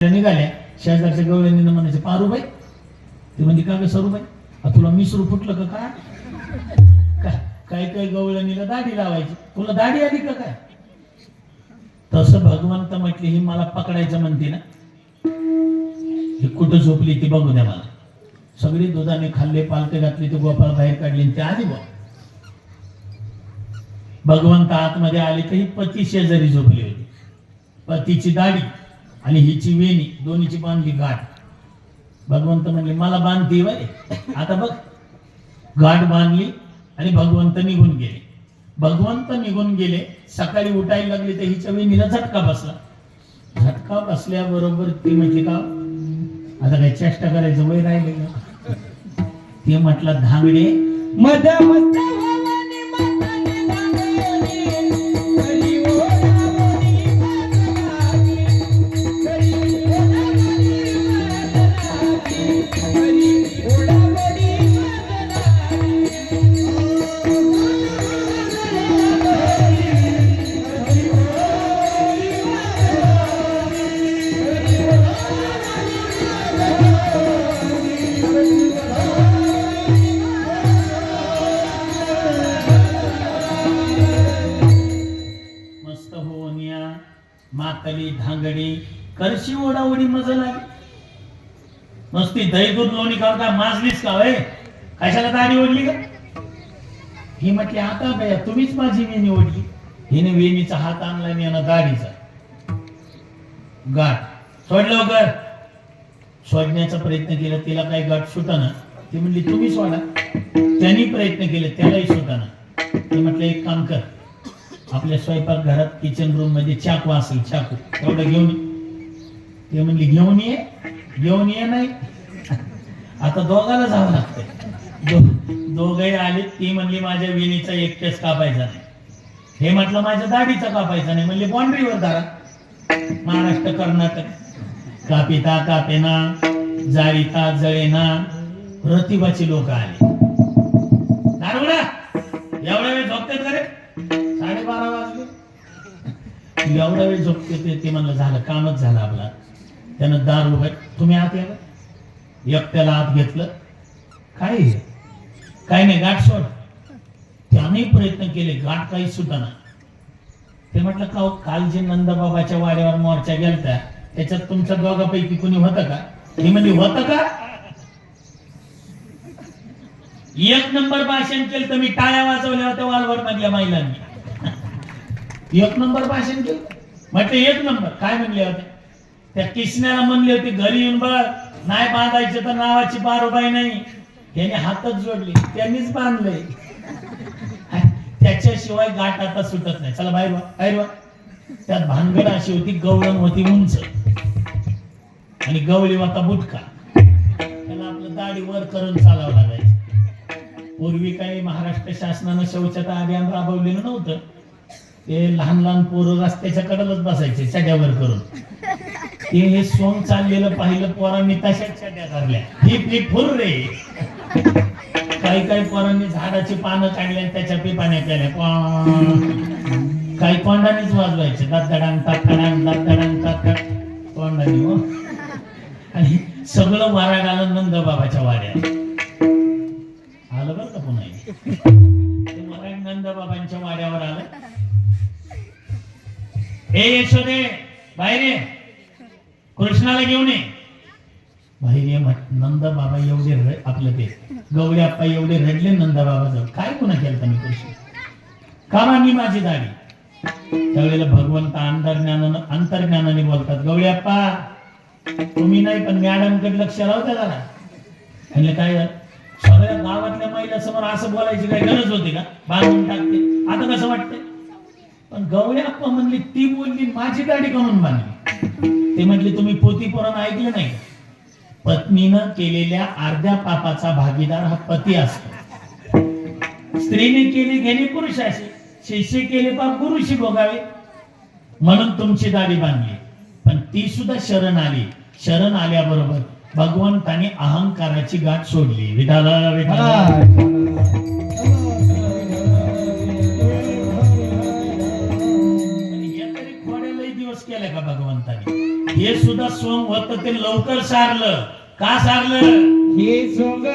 निघाल्या. शेजारच्या गवळ्यांनी म्हणायचे पारूबाई ते म्हणजे का ग सरूबाई तुला मिसरू फुटलं का काय? काय काय काय गवळणीला दाढी लावायची. तुला दाढी आली का काय? तसं भगवंत म्हटले ही मला पकडायचं म्हणते ना. ही कुठं झोपली ती बघू द्या मला. सगळी दुधाने खाल्ले पालते घातले ते गोपाळ बाहेर काढले ते आली बा भगवंत आतमध्ये आले तर ही पती शेजारी झोपली होती. पतीची दाढी. आणि हिची वेणी दोन्हीची बांधली गाठ. भगवंत म्हणले मला बांधते वय आता बघ गाठ बांधली आणि भगवंत निघून गेले. भगवंत निघून गेले सकाळी उठायला लागले तर हिच्या वेणीला झटका बसला. झटका बसल्याबरोबर ती म्हणजे का? आता काही चेष्टा करायचं वय राहिले का ते म्हटलं धांगडे मध हातली धांगडी करशी ओढावडी मजा लागे मस्ती दही दूध लोणी करता माजलीच का वय कशाला दारी ओढली का? ही म्हटली आता बया तुम्हीच माझी वेणी ओढली. हिने वेणीचा हात आणला मी आणि दारीचा गाठ. सोडलं लवकर. सोडण्याचा प्रयत्न केला तिला काही गाठ सुटाना. ती म्हणली तुम्ही सोडा. त्यांनी प्रयत्न केले त्यालाही सुटाना. ती म्हटलं एक काम कर. आपल्या स्वयंपाक घरात किचन रूममध्ये चाकू असेल चाकू. तेवढं घेऊन ये. ते म्हणली घेऊन ये. घेऊन ये नाही. आता दोघाला जावं लागतंय. दो- दोघही आले ती म्हणली माझ्या विणीचा केस कापायचा नाही. हे म्हटलं माझ्या दाढीचा कापायचा नाही. म्हणले बाउंड्रीवर धरा. महाराष्ट्र कर्नाटक. कापिता कापेना जाळीता जळेना. प्रतिभाची लोक आले. दारुडा एवढा वेळ झोपतात का रे? बारा वाजले. एवढा वेळ झोपते ते ते म्हणलं झालं कामच झालं आपला. त्यानं दार उघड तुम्ही आत या एकट्याला आत घेतलं. काय काय नाही गाठ सोड. त्याने प्रयत्न केले गाठ काही सुद्धा ना ते म्हटलं का हो, काल जे नंदबाबाच्या वाड्यावर मोर्चा गेलता त्याच्यात तुमच्या दोघापैकी कुणी होतं का? हे म्हणजे होतं का? एक नंबर भाषण केलं तर मी टाळ्या वाजवल्या होत्या वालवड मधल्या महिलांनी. एक नंबर भाषण केलं. म्हटलं एक नंबर. काय म्हणले होते? त्या किसण्याला म्हणले होते घरी येऊन बघ नाही बांधायचे तर नावाची बारोबाई नाही. त्याने हातच जोडले. त्यांनीच बांधले. त्याच्याशिवाय गाठ आता सुटत नाही. चला बाहेर बाहेर त्यात भानगड अशी होती गवळण होती उंच. आणि गवळी होता बुटका. त्याला आपलं दाढी वर करून चालावं लागायचं. पूर्वी काही महाराष्ट्र शासनानं शौचता अभियान राबवलेलं नव्हतं. ते लहान लहान पोरं रस्त्याच्या कडेलाच बसायचे चड्यावर करून ते हे सोंग चाललेलं पाहिलं पोरांनी तशाच चड्या धरल्या ही ही फुर रे काही काही पोरांनी झाडाची पानं काढली आणि त्याच्या पिपाण्या केल्या क्वां. काही कोंडानेच वाजवायचे दडडांग तातडांग दडडांग तातड कोंडाने हो आणि सगळं वारा घालून नंद बाबाच्या वाड्यात आलं बरं का पुन्हा नंद बाबांच्या वाड्यावर आलं हे यशोदे बाहेर ये. कृष्णाला घेऊन ये. बाहेर ये म्हट- बाबा एवढे रड- आपलं ते. गवळे आप्पा एवढे रडले नंदा बाबा जवळ काय पुन्हा केलं मी कृष्ण का मांडली माझी दाढी? त्यावेळेला भगवंत अंतर्ज्ञानानं अंतर्ज्ञानाने बोलतात गवळे आप्पा तुम्ही नाही पण मॅडमकडे लक्ष राहू द्या जरा. म्हणजे काय झालं? सगळ्या गावातल्या महिला समोर असं बोलायची काही गरज होती का? बांधून टाकते. आता कसं वाटतंय? पण गवळे अप्पा म्हणली ती बोलली माझी दाढी कमून बांधली. ते म्हटले तुम्ही पोती पोरानं ऐकलं नाही. पत्नीनं केलेल्या अर्ध्या पापाचा भागीदार हा पती असतो. स्त्रीने केले घेणे पुरुषाशी शिष्य केले पाप गुरुशी भोगावे. म्हणून तुमची दाढी बांधली. पण ती सुद्धा शरण आली. शरण आल्याबरोबर भगवंताने अहंकाराची गाठ सोडली. विधाला विधाला का भगवंताने? हे सुद्धा सोंग होत ते लवकर सारलं. का सारलं? हे सोंग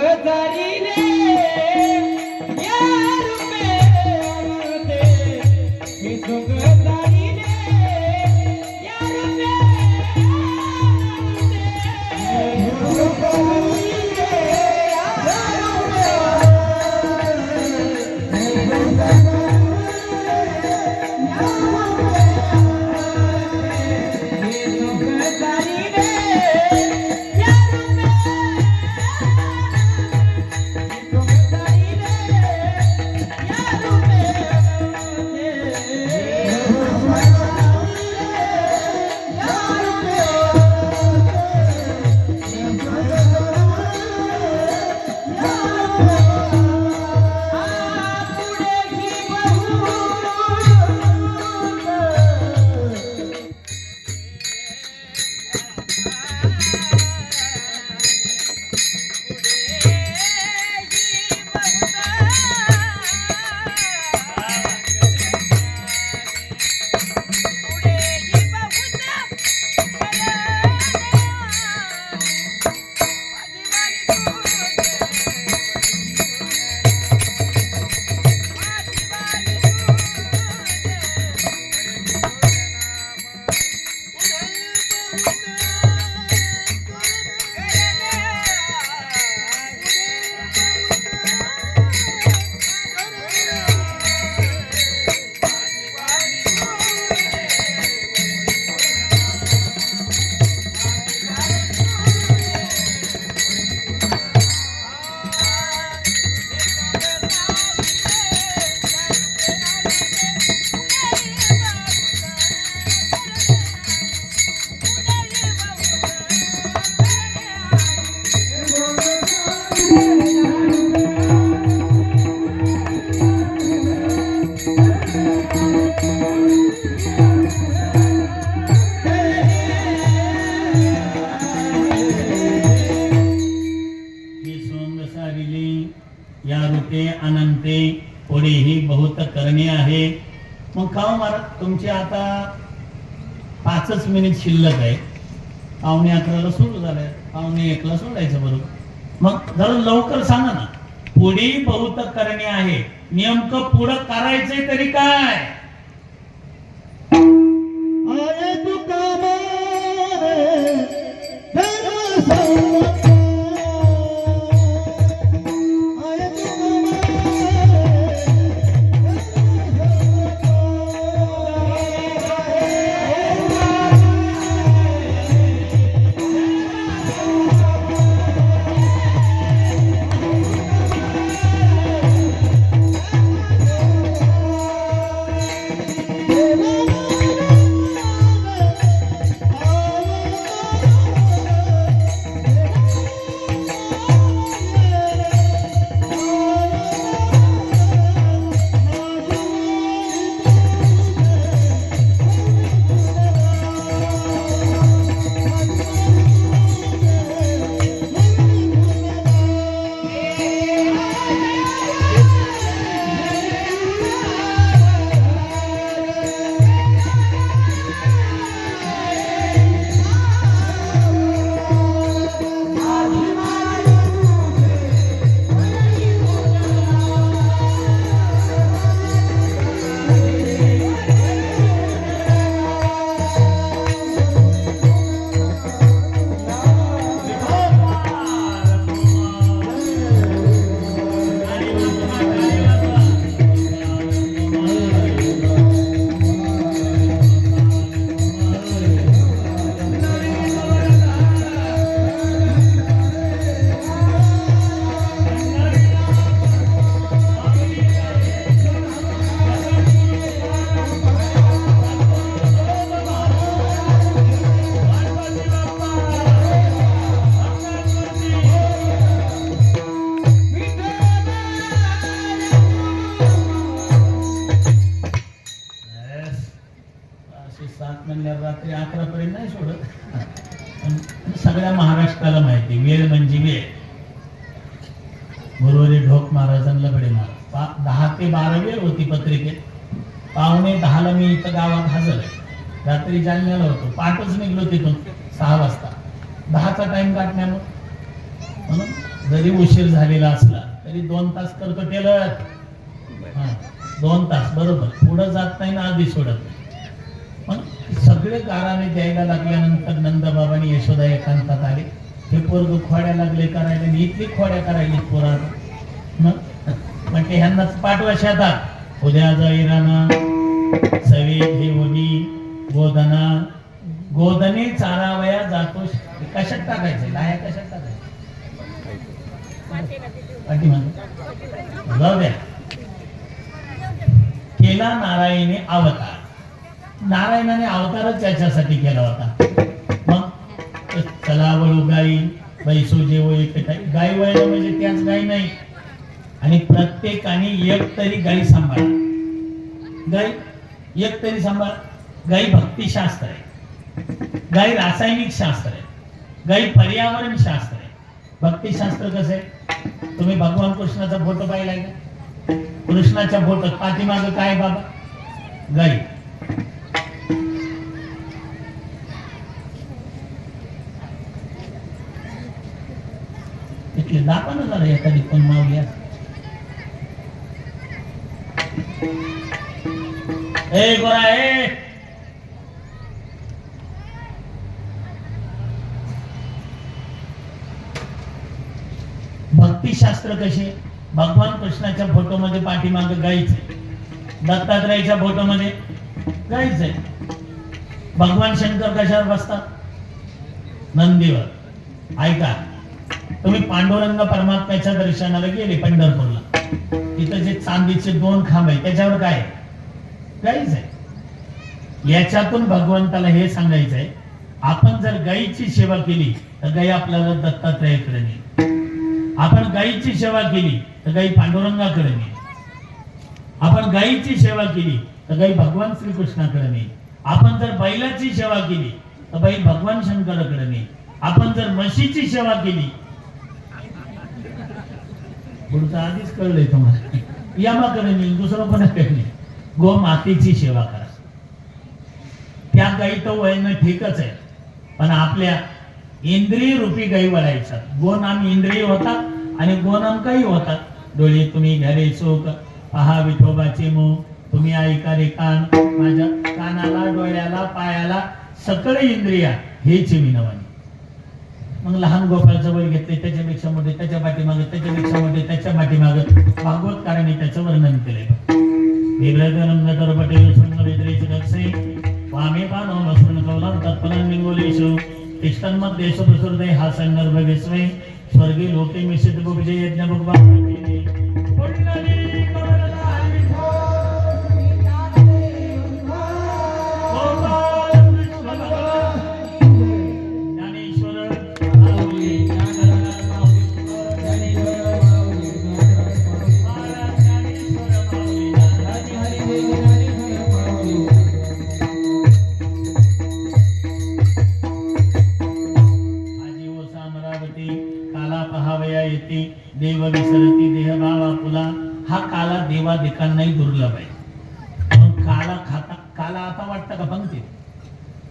सोंग या रूपे अनंते पुढे बहुत करणे आहे. मग का महाराज तुमचे आता पाचच मिनिट शिल्लक आहे. पावणे अकराला सुरू झालंय. पावणे एकला सोडायचं बरोबर. मग जरा लवकर सांगा ना. पुढे बहुत करणे आहे. नेमकं पुढं करायचंय तरी काय? रात्री अकरा पर्यंत नाही सोडत. सगळ्या महाराष्ट्राला माहिती वेळ म्हणजे वेळ. गुरुवारी ढोक महाराजांना आणि मार. महाराज दहा ते बारा वेळ होती पत्रिकेत. पावणे दहाला मी इथं गावात हजर आहे. रात्री जालन्याला होतो. पाठच निघलो तिथून सहा वाजता. दहाचा टाइम काटण्या म्हणून जरी उशीर झालेला असला तरी दोन तास करतो टेलर दोन तास बरोबर. पुढं जात नाही ना आधी सोडत. नाही सगळे गाराने द्यायला लागल्यानंतर नंदबाबाने यशोदा एकांतात आले. हे पोरग खोड्या लागले करायला आणि इथली खोड्या करायली पोरा मग? ह्यांनाच पाठवा शेतात. उद्या जाईराना सवे घेऊनी गोदना. गोदने चारावया जातो कशात टाकायचे लाया कशात टाकायचे जाऊ द्या. केला नारायणी आवत नारायणाने अवतारच त्याच्यासाठी केला होता. मग? चला वळू गाई बैसो जेव गाई. वळणं म्हणजे त्याच गाई नाही. आणि प्रत्येकाने एक तरी गाई सांभाळा. गाई एक तरी सांभाळा. गाई भक्तिशास्त्र आहे. गाई रासायनिक शास्त्र आहे. गाई पर्यावरण शास्त्र आहे. भक्तीशास्त्र कसं आहे? तुम्ही भगवान कृष्णाचा फोटो पाहिलाय का? कृष्णाच्या फोटो पाठीमागं काय बाबा? गाई. इथले दाखवा ना जरा एखादी कोण मावली ए गोरा ए भक्तिशास्त्र कसे भगवान कृष्णाच्या फोटोमध्ये पाठीमाग गायचे आहे दत्तात्रयाच्या फोटोमध्ये गायचे भगवान शंकर कशावर बसतात नंदीवर ऐका तुम्ही पांडुरंग परमात्म्याच्या दर्शनाला गेले पंढरपूरला. तिथं जे चांदीचे दोन खांब आहे त्याच्यावर काय आहे? गाईच आहे. याच्यातून भगवंताला हे सांगायचं आहे आपण जर गाईची सेवा केली तर गाई आपल्याला दत्तात्रयाकडे नेईल. आपण गाईची सेवा केली तर गाई पांडुरंगाकडे नेईल. आपण गाईची सेवा केली तर गाई भगवान श्रीकृष्णाकडे नेईल. आपण जर बैलाची सेवा केली तर बैल भगवान शंकराकडे नेईल. आपण जर म्हशीची सेवा केली पुढचं आधीच कळलंय तुम्हाला. यामाकडे मी दुसरं कोणाकडे नाही गो मातेची सेवा करा. त्या गाई तर वयनं ठीकच आहे. पण आपल्या इंद्रिय रूपी गाई वळायच्या गोनाम इंद्रिय होतात आणि गोनाम काही होतात डोळे तुम्ही घरे चोख पहा विठोबाचे मो. तुम्ही ऐका रे कान. माझ्या कानाला डोळ्याला पायाला सकळ इंद्रिया. हेच विनवानी मग लहान गोपाळ जवळ घेतले त्याच्यापेक्षा मोठे त्याच्या पाठीमागे त्याच्यापेक्षा मोठे त्याच्यामागे भागवतकारांनी त्याचं वर्णन केले वेगळं पटे वेदरेचे दक्षे वामे पानो मस्मन कौलाम तत्फलं निंगोलेषु तिष्ठन्मध्ये सुप्रसुरदे हा संदर्भ विस्मय स्वर्गी लोके मिश्रित बुभजे यज्ञ भगवान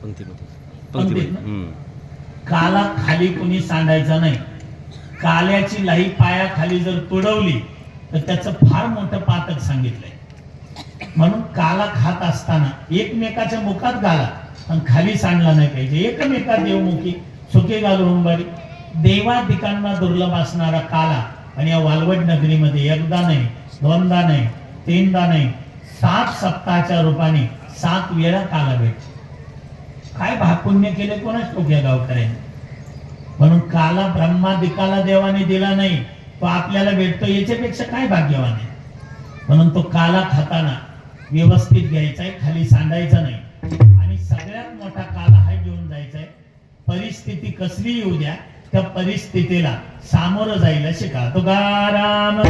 पंक्तीमध्ये? हम्म. काला खाली कुणी सांडायचा नाही. काल्याची लाई पायाखाली जर तुडवली तर त्याचं फार मोठं पातक सांगितलंय. म्हणून काला खात असताना एकमेकाच्या मुखात घाला पण खाली सांडला नाही पाहिजे. एकमेका देवमुखी सुके घालू उंबारी. देवादिकांना दुर्लभ असणारा काला आणि या वालवड नगरीमध्ये एकदा नाही दोनदा नाही तीनदा नाही सात सप्ताहाच्या रूपाने सात वेळा काला भेट काय भागपुण्य केले कोणाच टोक्या गावकऱ्यांनी? म्हणून काला ब्रह्मादिकाला देवाने दिला नाही तो आपल्याला भेटतो याच्यापेक्षा काय भाग्यवान आहे? म्हणून तो काला खाताना व्यवस्थित घ्यायचा आहे खाली सांडायचा नाही. आणि सगळ्यात मोठा काला हा घेऊन जायचा आहे परिस्थिती कसली येऊ द्या त्या परिस्थितीला सामोरं जायला शिका. तो गाराम.